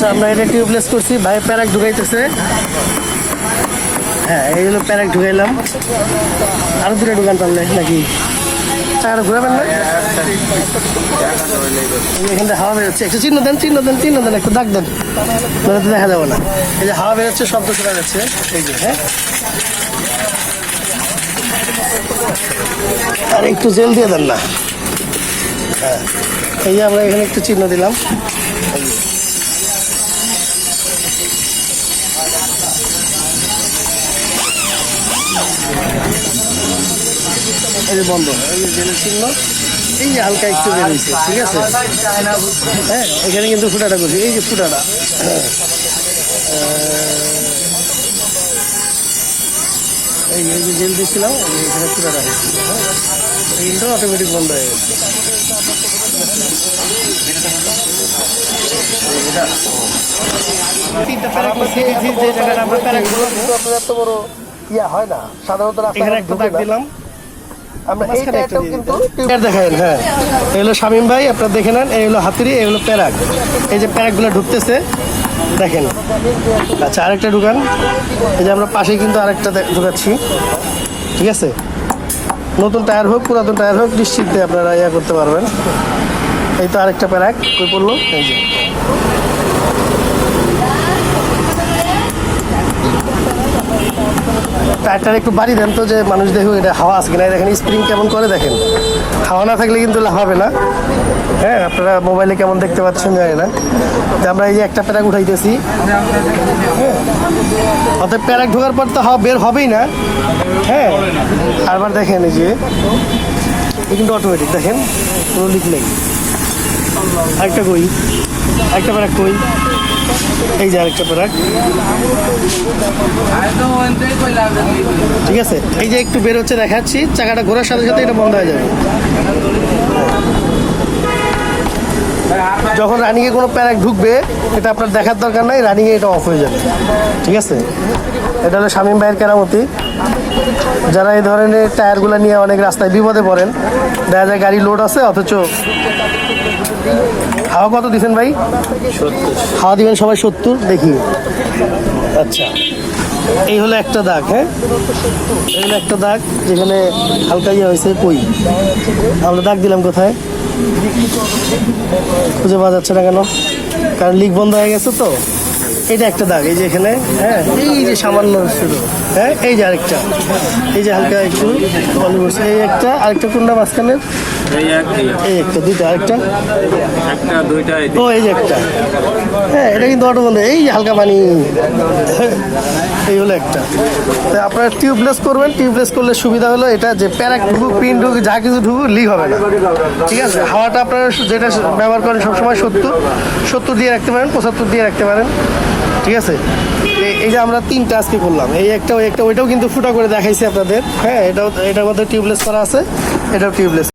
আচ্ছা আমরা এটা টিউবলেস করছি। ভাই, প্যারাক ঢুকাইতেছে। হ্যাঁ এই হলো প্যারাক ঢুকাইলাম। আরও দূরে ঢুকান পারলে, নাকি? না হাওয়া বেরোচ্ছে। একটু চিহ্ন দেন চিহ্ন দেন চিহ্ন দেন, একটু দাগ না। এই যে হাওয়া বেরোচ্ছে এই হ্যাঁ। আর একটু জেল দিয়ে দেন না। হ্যাঁ। এই যে আমরা এখানে একটু চিহ্ন দিলাম। এই যে বন্ধ। এই যে জেলের চিহ্ন এই যে হালকা একটু বেরিয়েছে ঠিক আছে? হ্যাঁ এখানে কিন্তু ফুটাটা করছি এই যে ফুটাটা। এই এই যে জেল যে এখানে ফুটাটা হয়েছে। এই কিন্তু অটোমেটিক বন্ধ হয়ে গেছে। তিনটা প্যারাক করছি, যে- জায়গাটা আমরা প্যারাক করলাম, এত বড় ইয়া হয় না সাধারণত এখানে একটা দাগ দিলাম। আমরা এই টায়ারটাও কিন্তু টায়ার দেখায়েন হ্যাঁ। এই হলো শামিম ভাই আপনারা দেখে নেন এই হলো হাতুড়ি এই হলো প্যারাক এই যে প্যারাকগুলো ঢুকতেছে দেখেন। আচ্ছা আরেকটা ঢুকান। এই যে আমরা পাশেই কিন্তু আরেকটা ঢুকাচ্ছি। ঠিক আছে? নতুন টায়ার হোক পুরাতন টায়ার হোক নিশ্চিন্তে আপনারা ইয়া করতে পারবেন। এই তো আরেকটা প্যারাক কই পড়ল? এই যে। টায়ারটার একটু বাড়ি দেন তো যে মানুষ দেখুক এটা হাওয়া আছে কিনা। দেখেন স্প্রিং কেমন করে দেখেন? হাওয়া না থাকলে কিন্তু হবে না। হ্যাঁ আপনারা মোবাইলে কেমন দেখতে পাচ্ছেন জানি না। যে আমরা এই যে একটা প্যারাক উঠাইতেছি। হ্যাঁ অর্থাৎ প্যারাক ঢোকার পর তো হাওয়া বের হবেই না। হ্যাঁ আরবার দেখেন এই যে কিন্তু অটোমেটিক দেখেন, কোনো লিক নেই। আরেকটা কই? একটা প্যারাক কই? এই যে আরেকটা প্যারাক ঠিক আছে, এই যে একটু বের হচ্ছে, দেখাচ্ছি, চাকাটা ঘোরার সাথে সাথে এটা বন্ধ হয়ে যাবে। যখন রানিংয়ে কোনো প্যারাক ঢুকবে, এটা আপনার দেখার দরকার নাই রানিংয়ে এটা অফ হয়ে যাবে। ঠিক আছে? এটা হলো শামীম ভাইয়ের কেরামতি। যারা এই ধরনের টায়ারগুলো নিয়ে অনেক রাস্তায় বিপদে পড়েন, দেখা যায় গাড়ি লোড আছে, অথচ হাওয়া কত দিচ্ছেন ভাই? হাওয়া দিবেন সবাই সত্তর, দেখি। আচ্ছা। এই হলো একটা দাগ হ্যাঁ? এই হলো একটা দাগ যেখানে হালকা ইয়ে হয়েছে কই? আমরা দাগ দিলাম কোথায়? খুঁজে পাওয়া যাচ্ছে না কেন? কারণ লিক বন্ধ হয়ে গেছে তো। এটা একটা দাগ, এই যে এখানে হ্যাঁ? এই যে সামান্য শুধু হ্যাঁ? এই যে আরেকটা। এই যে হালকা একটু, এই একটা, আরেকটা কোনটা মাঝখানে এই এক এই এক। এই একটা দুইটা আরেকটা? একটা দুইটা এই ও এই যে একটা। হ্যাঁ এটা কিন্তু অটো বন্ধ এই হালকা পানি। এই হলো একটা। তো আপনারা টিউবলেস করবেন। টিউবলেস করলে সুবিধা হলো এটা যে প্যারাক ঢুকুক পিন ঢুকুক যা কিছু ঢুকুক লিক হবে না। ঠিক আছে? হাওয়াটা আপনারা যেটা ব্যবহার করেন সবসময় সত্তর। সত্তর দিয়ে রাখতে পারেন পঁচাত্তর দিয়ে রাখতে পারেন। ঠিক আছে? এই- এই যে আমরা তিনটা আজকে করলাম। এই একটা ওই একটা ওইটাও কিন্তু ফুটা করে দেখাইছি আপনাদের। হ্যাঁ এটাও এটার মধ্যে টিউবলেস করা আছে। এটাও টিউবলেস